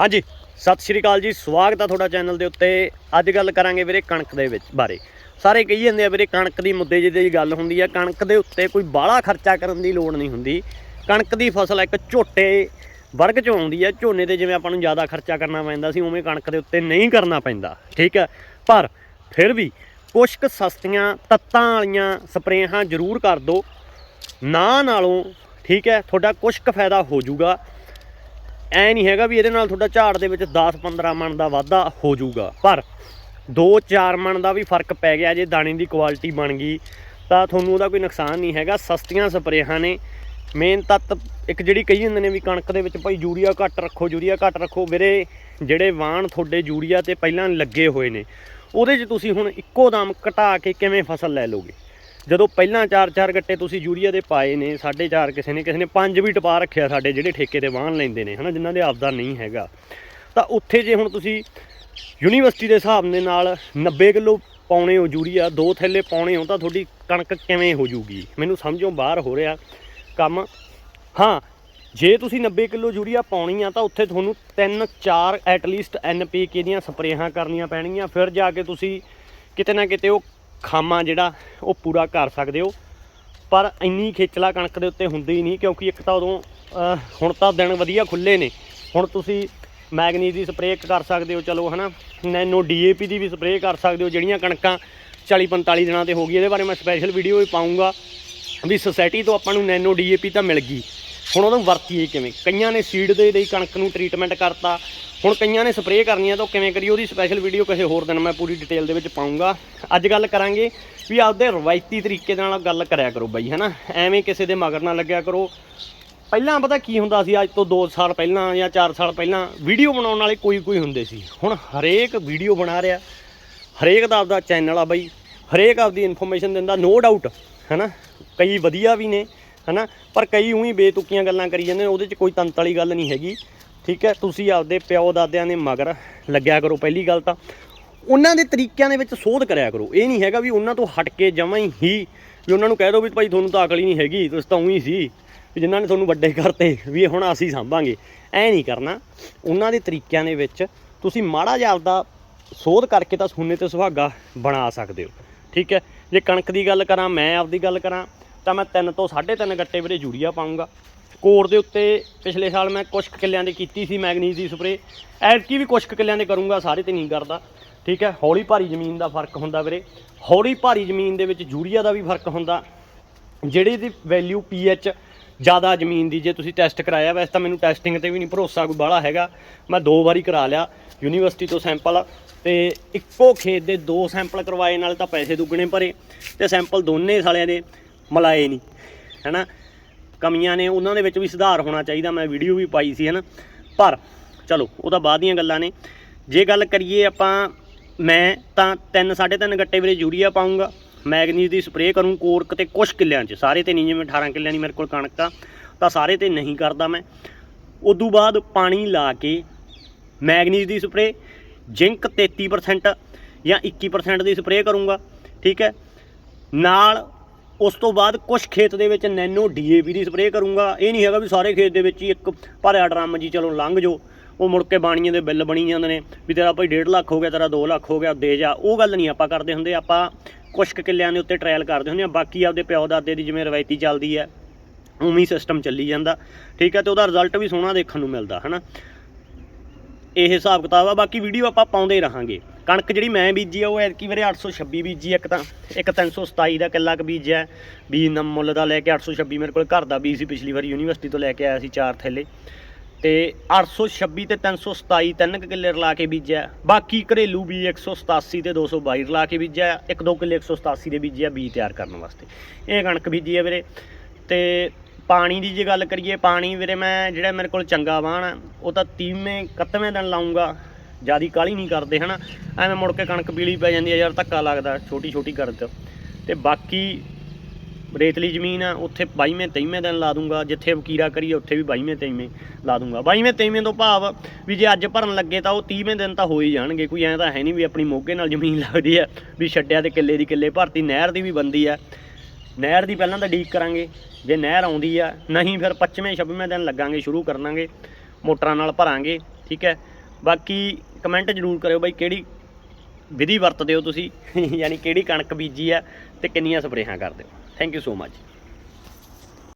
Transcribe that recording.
ਹਾਂਜੀ, ਸਤਿ ਸ਼੍ਰੀ ਅਕਾਲ ਜੀ, ਸਵਾਗਤ ਆ ਤੁਹਾਡਾ ਚੈਨਲ ਦੇ ਉੱਤੇ। ਅੱਜ ਗੱਲ ਕਰਾਂਗੇ ਵੀਰੇ ਕਣਕ ਦੇ ਵਿੱਚ ਬਾਰੇ। ਸਾਰੇ ਕਹੀ ਜਾਂਦੇ ਆ ਵੀਰੇ, ਕਣਕ ਦੀ ਮੁੱਦੇ ਜਿਹਦੇ ਦੀ ਗੱਲ ਹੁੰਦੀ ਆ, ਕਣਕ ਦੇ ਉੱਤੇ ਕੋਈ ਬਾਹਲਾ ਖਰਚਾ ਕਰਨ ਦੀ ਲੋੜ ਨਹੀਂ ਹੁੰਦੀ। ਕਣਕ ਦੀ ਫਸਲ ਇੱਕ ਝੋਟੇ ਵਰਗ 'ਚੋਂ ਆਉਂਦੀ ਆ, ਝੋਨੇ ਤੇ ਜਿਵੇਂ ਆਪਾਂ ਨੂੰ ਜ਼ਿਆਦਾ ਖਰਚਾ ਕਰਨਾ ਪੈਂਦਾ ਸੀ, ਉਵੇਂ ਕਣਕ ਦੇ ਉੱਤੇ ਨਹੀਂ ਕਰਨਾ ਪੈਂਦਾ, ਠੀਕ ਹੈ ਪਰ ਫਿਰ ਵੀ ਕੁਛ ਕੁ ਸਸਤੀਆਂ, ਤੱਤਾਂ ਵਾਲੀਆਂ ਸਪਰੇਹਾਂ ਜ਼ਰੂਰ ਕਰ ਦਿਓ। ਨਾ ਨਾਲੋਂ, ਠੀਕ ਹੈ ਤੁਹਾਡਾ ਕੁਛ ਕੁ ਫਾਇਦਾ ਹੋ ਜਾਊਗਾ। ਐ ਨਹੀਂ ਹੈਗਾ ਵੀ ਇਹਦੇ ਨਾਲ ਤੁਹਾਡਾ ਝਾੜ ਦੇ ਵਿੱਚ 10-15 ਮਣ ਦਾ ਵਾਧਾ ਹੋ ਜਾਊਗਾ। ਪਰ 2-4 ਮਣ ਦਾ ਵੀ ਫ਼ਰਕ ਪੈ ਗਿਆ ਜੇ ਦਾਣੇ ਦੀ ਕੁਆਲਿਟੀ ਬਣ ਗਈ, ਤਾਂ ਤੁਹਾਨੂੰ ਉਹਦਾ ਕੋਈ ਨੁਕਸਾਨ ਨਹੀਂ ਹੈਗਾ। ਸਸਤੀਆਂ ਸਪਰੇਹਾਂ ਨੇ। ਮੇਨ ਤੱਤ ਇੱਕ ਜਿਹੜੀ ਕਹੀ ਜਾਂਦੇ ਨੇ ਵੀ ਕਣਕ ਦੇ ਵਿੱਚ ਭਾਈ ਯੂਰੀਆ ਘੱਟ ਰੱਖੋ, ਯੂਰੀਆ ਘੱਟ ਰੱਖੋ, ਵੀਰੇ ਜਿਹੜੇ ਵਾਣ ਤੁਹਾਡੇ ਯੂਰੀਆ ਤੇ ਪਹਿਲਾਂ ਲੱਗੇ ਹੋਏ ਨੇ, ਉਹਦੇ 'ਚ ਤੁਸੀਂ ਹੁਣ ਇੱਕੋ ਦਮ ਘਟਾ ਕੇ ਕਿਵੇਂ ਫਸਲ ਲੈ ਲੋਗੇ ਜਦੋਂ ਪਹਿਲਾਂ 4-4 ਗੱਟੇ ਤੁਸੀਂ ਯੂਰੀਆ ਦੇ ਪਾਏ ਨੇ 4.5 ਕਿਸੇ ਨੇ ਕਿਸੇ ਨੇ 5 ਵੀ ਟਪਾ ਰੱਖਿਆ ਸਾਡੇ ਜਿਹੜੇ ਠੇਕੇ ਤੇ ਵਾਹਣ ਲੈਂਦੇ ਨੇ, ਹਨਾ, ਜਿਨ੍ਹਾਂ ਦੇ ਆਪਦਾ ਨਹੀਂ ਹੈਗਾ। ਤਾਂ ਉੱਥੇ ਜੇ ਹੁਣ ਤੁਸੀਂ ਯੂਨੀਵਰਸਿਟੀ ਦੇ ਹਿਸਾਬ ਦੇ ਨਾਲ 90 ਕਿਲੋ ਪਾਉਣੇ ਹੋ ਯੂਰੀਆ, ਦੋ ਥੈਲੇ ਪਾਉਣੇ ਹੋ, ਤਾਂ ਤੁਹਾਡੀ ਕਣਕ ਕਿਵੇਂ ਹੋ ਜੂਗੀ? ਮੈਨੂੰ ਸਮਝੋ ਬਾਹਰ ਹੋ ਰਿਹਾ ਕੰਮ। ਹਾਂ, ਜੇ ਤੁਸੀਂ 90 ਕਿਲੋ ਯੂਰੀਆ ਪਾਉਣੀ ਆ, ਤਾਂ ਉੱਥੇ ਤੁਹਾਨੂੰ 3-4 ਐਟਲੀਸਟ ਐਨਪੀਕੇ ਦੀਆਂ ਸਪਰੇਹਾਂ ਕਰਨੀਆਂ ਪੈਣਗੀਆਂ। ਫਿਰ ਜਾ ਕੇ ਤੁਸੀਂ ਕਿਤੇ ਨਾ ਕਿਤੇ ਉਹ ਖਾਮਾ ਜਿਹੜਾ, ਉਹ ਪੂਰਾ ਕਰ ਸਕਦੇ ਹੋ। ਪਰ ਇੰਨੀ ਖੇਚਲਾ ਕਣਕ ਦੇ ਉੱਤੇ ਹੁੰਦੀ ਨਹੀਂ, ਕਿਉਂਕਿ ਇੱਕ ਤਾਂ ਉਦੋਂ ਹੁਣ ਤਾਂ ਦਿਨ ਵਧੀਆ ਖੁੱਲੇ ਨੇ। ਹੁਣ ਤੁਸੀਂ ਮੈਗਨੀਜ਼ ਦੀ ਸਪਰੇਅ ਕਰ ਸਕਦੇ ਹੋ, ਚਲੋ ਹਨਾ। ਨੈਨੋ ਡੀਏਪੀ ਦੀ ਵੀ ਸਪਰੇਅ ਕਰ ਸਕਦੇ ਹੋ, ਜਿਹੜੀਆਂ ਕਣਕਾਂ 40 45 ਦਿਨਾਂ ਤੇ ਹੋ ਗਈ। ਇਹਦੇ ਬਾਰੇ ਮੈਂ ਸਪੈਸ਼ਲ ਵੀਡੀਓ ਵੀ ਪਾਉਂਗਾ ਵੀ ਸੋਸਾਇਟੀ ਤੋਂ ਆਪਾਂ ਨੂੰ ਨੈਨੋ ਡੀਏਪੀ ਤਾਂ ਮਿਲ ਗਈ। ਹੁਣ ਉਹਨੂੰ ਵਰਤੀਏ ਕਿਵੇਂ? ਕਈਆਂ ਨੇ ਸੀਡ ਦੇ ਲਈ ਕਣਕ ਨੂੰ ਟ੍ਰੀਟਮੈਂਟ ਕਰਤਾ ਹੁਣ ਕਈਆਂ ਨੇ ਸਪਰੇਅ ਕਰਨੀ ਆ ਤਾਂ ਉਹ ਕਿਵੇਂ ਕਰੀਏ? ਉਹਦੀ ਸਪੈਸ਼ਲ ਵੀਡੀਓ ਕਿਸੇ ਹੋਰ ਦਿਨ ਮੈਂ ਪੂਰੀ ਡਿਟੇਲ ਦੇ ਵਿੱਚ ਪਾਉਂਗਾ। ਅੱਜ ਗੱਲ ਕਰਾਂਗੇ ਵੀ ਆਪਦੇ ਰਵਾਇਤੀ ਤਰੀਕੇ ਨਾਲ ਗੱਲ ਕਰਿਆ ਕਰੋ ਬਾਈ, ਹਨਾ? ਐਵੇਂ ਕਿਸੇ ਦੇ ਮਗਰ ਨਾ ਲੱਗਿਆ ਕਰੋ। ਪਹਿਲਾਂ ਪਤਾ ਕੀ ਹੁੰਦਾ ਸੀ, ਅੱਜ ਤੋਂ 2 ਸਾਲ ਪਹਿਲਾਂ ਜਾਂ 4 ਸਾਲ ਪਹਿਲਾਂ ਵੀਡੀਓ ਬਣਾਉਣ ਵਾਲੇ ਕੋਈ ਕੋਈ ਹੁੰਦੇ ਸੀ। ਹੁਣ ਹਰੇਕ ਵੀਡੀਓ ਬਣਾ ਰਿਹਾ। ਹਰੇਕ ਦਾ ਆਪਦਾ ਚੈਨਲ ਆ ਬਾਈ। ਹਰੇਕ ਆਪਦੀ ਇਨਫੋਰਮੇਸ਼ਨ ਦਿੰਦਾ ਨੋ ਡਾਊਟ ਹੈਨਾ? ਕਈ ਵਧੀਆ ਵੀ ਨੇ, ਹੈਨਾ? ਪਰ ਕਈ ਉਹੀ ਬੇਤੁਕੀਆਂ ਗੱਲਾਂ ਕਰੀ ਜਾਂਦੇ ਨੇ, ਉਹਦੇ 'ਚ ਕੋਈ ਤੰਤ ਵਾਲੀ ਗੱਲ ਨਹੀਂ ਹੈਗੀ। ਠੀਕ ਹੈ, ਤੁਸੀਂ ਆਪਦੇ ਪਿਓ ਦਾਦਿਆਂ ਦੇ ਮਗਰ ਲੱਗਿਆ ਕਰੋ ਪਹਿਲੀ ਗੱਲ ਤਾਂ। ਉਹਨਾਂ ਦੇ ਤਰੀਕਿਆਂ ਦੇ ਵਿੱਚ ਸੋਧ ਕਰਿਆ ਕਰੋ। ਇਹ ਨਹੀਂ ਹੈਗਾ ਵੀ ਉਹਨਾਂ ਤੋਂ ਹਟ ਕੇ ਜਮਾਂ ਹੀ ਵੀ ਉਹਨਾਂ ਨੂੰ ਕਹਿ ਦਿਓ ਵੀ ਭਾਈ ਤੁਹਾਨੂੰ ਤਾਂ ਅਕਲ ਹੀ ਨਹੀਂ ਹੈਗੀ, ਤੁਸੀਂ ਤਾਂ ਉਹੀ ਸੀ ਵੀ ਜਿਨ੍ਹਾਂ ਨੇ ਤੁਹਾਨੂੰ ਵੱਡੇ ਕਰਤੇ ਵੀ ਇਹ ਹੁਣ ਅਸੀਂ ਸੰਭਾਂਗੇ। ਐ ਨਹੀਂ ਕਰਨਾ। ਉਹਨਾਂ ਦੇ ਤਰੀਕਿਆਂ ਦੇ ਵਿੱਚ ਤੁਸੀਂ ਮਾੜਾ ਜਿਹਾ ਆਪਦਾ ਸੋਧ ਕਰਕੇ ਤਾਂ ਸੋਨੇ ਤੇ ਸੁਹਾਗਾ ਬਣਾ ਸਕਦੇ ਹੋ। ਠੀਕ ਹੈ, ਜੇ ਕਣਕ ਦੀ ਗੱਲ ਕਰਾਂ, ਮੈਂ ਆਪਦੀ ਗੱਲ ਕਰਾਂ, ਤਾਂ ਮੈਂ 3 ਤੋਂ 3.5 ਗੱਟੇ ਵੀਰੇ ਯੂਰੀਆ ਪਾਉਂਗਾ ਕੋਰ ਦੇ ਉੱਤੇ ਪਿਛਲੇ ਸਾਲ ਮੈਂ ਕੁਛ ਕੁ ਕਿੱਲਿਆਂ ਦੇ ਕੀਤੀ ਸੀ, ਮੈਗਨੀਜ਼ ਦੀ ਸਪਰੇ ਐਤਕੀ ਵੀ ਕੁਛ ਕੁ ਕਿੱਲਿਆਂ ਦੇ ਕਰੂੰਗਾ, ਸਾਰੇ ਤੇ ਨਹੀਂ ਕਰਦਾ। ਠੀਕ ਹੈ, ਹੌਲੀ ਭਾਰੀ ਜ਼ਮੀਨ ਦਾ ਫ਼ਰਕ ਹੁੰਦਾ ਵੀਰੇ। ਹੌਲੀ ਭਾਰੀ ਜ਼ਮੀਨ ਦੇ ਵਿੱਚ ਯੂਰੀਆ ਦਾ ਵੀ ਫ਼ਰਕ ਹੁੰਦਾ। ਜਿਹੜੀ ਦੀ ਵੈਲਿਊ ਪੀਐਚ ਜ਼ਿਆਦਾ ਜ਼ਮੀਨ ਦੀ, ਜੇ ਤੁਸੀਂ ਟੈਸਟ ਕਰਾਇਆ, ਵੈਸੇ ਤਾਂ ਮੈਨੂੰ ਟੈਸਟਿੰਗ ਤੇ ਵੀ ਨਹੀਂ ਭਰੋਸਾ ਕੋਈ ਬਾਹਲਾ ਹੈਗਾ। ਮੈਂ ਦੋ ਵਾਰੀ ਕਰਾ ਲਿਆ ਯੂਨੀਵਰਸਿਟੀ ਤੋਂ ਸੈਂਪਲ ਤੇ ਇੱਕੋ ਖੇਤ ਦੇ ਦੋ ਸੈਂਪਲ ਕਰਵਾਏ, ਨਾਲ ਤਾਂ ਪੈਸੇ ਦੁੱਗਣੇ ਭਰੇ। ਤੇ ਸੈਂਪਲ ਦੋਨੇ ਸਾਲਿਆਂ ਦੇ, ਮਲਾਏ ਨਹੀਂ। ਹੈਨਾ? ਕਮੀਆਂ ਨੇ, ਉਹਨਾਂ ਦੇ ਵਿੱਚ ਵੀ ਸੁਧਾਰ ਹੋਣਾ ਚਾਹੀਦਾ। ਮੈਂ ਵੀਡੀਓ ਵੀ ਪਾਈ ਸੀ, ਹੈਨਾ। ਪਰ, ਚਲੋ, ਉਹ ਤਾਂ ਬਾਅਦ ਦੀਆਂ ਗੱਲਾਂ ਨੇ। ਜੇ ਗੱਲ ਕਰੀਏ ਆਪਾਂ, ਮੈਂ ਤਾਂ 3 3.5 ਗੱਟੇ ਵੀਰੇ ਯੂਰੀਆ ਪਾਉਂਗਾ ਮੈਗਨੀਜ਼ ਦੀ ਸਪਰੇਅ ਕਰੂੰ ਕੋਰਕ ਤੇ ਕੁਛ ਕਿੱਲਿਆਂ 'ਚ। ਸਾਰੇ ਤੇ ਨਹੀਂ, ਜਿਵੇਂ 18 ਕਿੱਲਿਆਂ ਦੀ ਮੇਰੇ ਕੋਲ ਕਣਕ ਆ, ਤਾਂ ਸਾਰੇ ਤੇ ਨਹੀਂ ਕਰਦਾ ਮੈਂ। ਉਦੋਂ ਬਾਅਦ ਪਾਣੀ ਲਾ ਕੇ ਮੈਗਨੀਜ਼ ਦੀ ਸਪਰੇਅ, ਜ਼ਿੰਕ 33% ਜਾਂ 21% ਦੀ ਸਪਰੇਅ ਕਰੂੰਗਾ, ਠੀਕ ਹੈ। ਨਾਲ ਉਸ ਤੋਂ ਬਾਅਦ ਕੁਝ ਖੇਤ ਦੇ ਵਿੱਚ ਨੈਨੋ ਡੀਏਪੀ ਦੀ ਸਪਰੇਅ ਕਰੂੰਗਾ। ਇਹ ਨਹੀਂ ਹੈਗਾ ਵੀ ਸਾਰੇ ਖੇਤ ਦੇ ਵਿੱਚ ਹੀ ਇੱਕ ਭਰਿਆ ਡਰਮ ਜੀ ਚਲੋ ਲੰਘ ਜੋ। ਉਹ ਮੁੜ ਕੇ ਬਾਣੀਆਂ ਦੇ ਬਿੱਲ ਬਣੀ ਜਾਂਦੇ ਨੇ ਵੀ ਤੇਰਾ ਭਾਈ 1.5 ਲੱਖ ਹੋ ਗਿਆ, ਤੇਰਾ 2 ਲੱਖ ਹੋ ਗਿਆ, ਦੇ ਜਾ। ਉਹ ਗੱਲ ਨਹੀਂ ਆਪਾਂ ਕਰਦੇ ਹੁੰਦੇ। ਆਪਾਂ ਕੁਝ ਕੁ ਕਿੱਲਿਆਂ ਦੇ ਉੱਤੇ ਟ੍ਰਾਇਲ ਕਰਦੇ ਹੁੰਦੇ ਆ ਬਾਕੀ ਆਪਦੇ ਪਿਓ ਦਾਦੇ ਦੀ ਜਿਵੇਂ ਰਵਾਇਤੀ ਚੱਲਦੀ ਹੈ, ਉਵੇਂ ਹੀ ਸਿਸਟਮ ਚੱਲੀ ਜਾਂਦਾ। ਠੀਕ ਹੈ, ਤੇ ਉਹਦਾ ਰਿਜ਼ਲਟ ਵੀ ਸੋਹਣਾ ਦੇਖਣ ਨੂੰ ਮਿਲਦਾ, ਹਨਾ। ਇਹ ਹਿਸਾਬ ਕਿਤਾਬ ਆ, ਬਾਕੀ ਵੀਡੀਓ ਆਪਾਂ ਪਾਉਂਦੇ ਰਹਾਂਗੇ। ਕਣਕ ਜਿਹੜੀ ਮੈਂ ਬੀਜੀ ਆ, ਉਹ ਐਤਕੀ ਵੀਰੇ 826 ਬੀਜੀ ਇੱਕ ਤਾਂ ਇੱਕ 327 ਦਾ ਕਿੱਲਾ ਕ ਬੀਜਿਆ। ਬੀਜ ਨਮ ਮੁੱਲ ਦਾ ਲੈ ਕੇ 826 ਮੇਰੇ ਕੋਲ ਘਰ ਦਾ ਬੀਜ ਸੀ, ਪਿਛਲੀ ਵਾਰੀ ਯੂਨੀਵਰਸਿਟੀ ਤੋਂ ਲੈ ਕੇ ਆਇਆ ਸੀ ਚਾਰ ਥੈਲੇ। ਤੇ 826 ਤੇ 327 ਤਿੰਨ ਕੁ ਕਿੱਲੇ ਰਲਾ ਕੇ ਬੀਜਿਆ। ਬਾਕੀ ਘਰੇਲੂ ਵੀ 187 ਤੇ 222 ਰਲਾ ਕੇ ਬੀਜਿਆ। ਇੱਕ ਦੋ ਕਿੱਲੇ 187 ਦੇ ਬੀਜਿਆ ਬੀਜ ਤਿਆਰ ਕਰਨ ਵਾਸਤੇ। ਇਹ ਕਣਕ ਬੀਜੀ ਆ ਵੀਰੇ। ਤੇ ਪਾਣੀ ਦੀ ਜੇ ਗੱਲ ਕਰੀਏ ਪਾਣੀ ਵੀਰੇ ਮੈਂ ਜਿਹੜਾ ਮੇਰੇ ਕੋਲ ਚੰਗਾ ਵਾਹਣ ਆ, ਉਹ ਤਾਂ 30ਵੇਂ 31ਵੇਂ ਦਿਨ ਲਾਉਂਗਾ ਜਿਆਦੀ ਕਾਲੀ ਨਹੀਂ ਕਰਦੇ ਹਨਾ? ਐਵੇਂ ਮੁੜ ਕੇ ਕਣਕ ਪੀਲੀ ਪੈ ਜਾਂਦੀ ਆ ਯਾਰ ਧੱਕਾ ਲੱਗਦਾ ਛੋਟੀ ਛੋਟੀ ਕਰਦ ਤੇ ਬਾਕੀ ਰੇਤਲੀ ਜ਼ਮੀਨ ਆ ਉੱਥੇ 22ਵੇਂ 23ਵੇਂ ਦਿਨ ਲਾ ਦੂੰਗਾ ਜਿੱਥੇ ਵਕੀਰਾ ਕਰੀਏ ਉੱਥੇ ਵੀ 22ਵੇਂ 23ਵੇਂ ਲਾ ਦੂੰਗਾ। 22ਵੇਂ 23ਵੇਂ ਤੋਂ ਭਾਵ ਵੀ ਜੇ ਅੱਜ ਭਰਨ ਲੱਗੇ ਤਾਂ ਉਹ 30ਵੇਂ ਦਿਨ ਤਾਂ ਹੋ ਹੀ ਜਾਣਗੇ। ਕੋਈ ਐਂ ਤਾਂ ਹੈ ਨਹੀਂ ਵੀ ਆਪਣੀ ਮੋਗੇ ਨਾਲ ਜ਼ਮੀਨ ਲੱਗਦੀ ਆ ਵੀ ਛੱਡਿਆ ਤੇ ਕਿੱਲੇ ਦੀ ਕਿੱਲੇ ਭਰਤੀ ਨਹਿਰ ਦੀ ਵੀ ਬੰਦੀ ਆ। ਨਹਿਰ ਦੀ ਪਹਿਲਾਂ ਤਾਂ ਡੀਕ ਕਰਾਂਗੇ, ਜੇ ਨਹਿਰ ਆਉਂਦੀ ਆ, ਨਹੀਂ ਫਿਰ 25ਵੇਂ 26ਵੇਂ ਦਿਨ ਲੱਗਾਂਗੇ, ਸ਼ੁਰੂ ਕਰਨਾਂਗੇ ਮੋਟਰਾਂ ਨਾਲ ਭਰਾਂਗੇ, ਠੀਕ ਹੈ? ਬਾਕੀ ਕਮੈਂਟ ਜ਼ਰੂਰ ਕਰਿਓ ਬਾਈ ਕਿਹੜੀ ਵਿਧੀ ਵਰਤਦੇ ਹੋ ਤੁਸੀਂ, ਯਾਨੀ ਕਿਹੜੀ ਕਣਕ ਬੀਜੀ ਆ ਤੇ ਕਿੰਨੀਆਂ ਸਪਰੇਹਾਂ ਕਰਦੇ ਹੋ। Thank you so much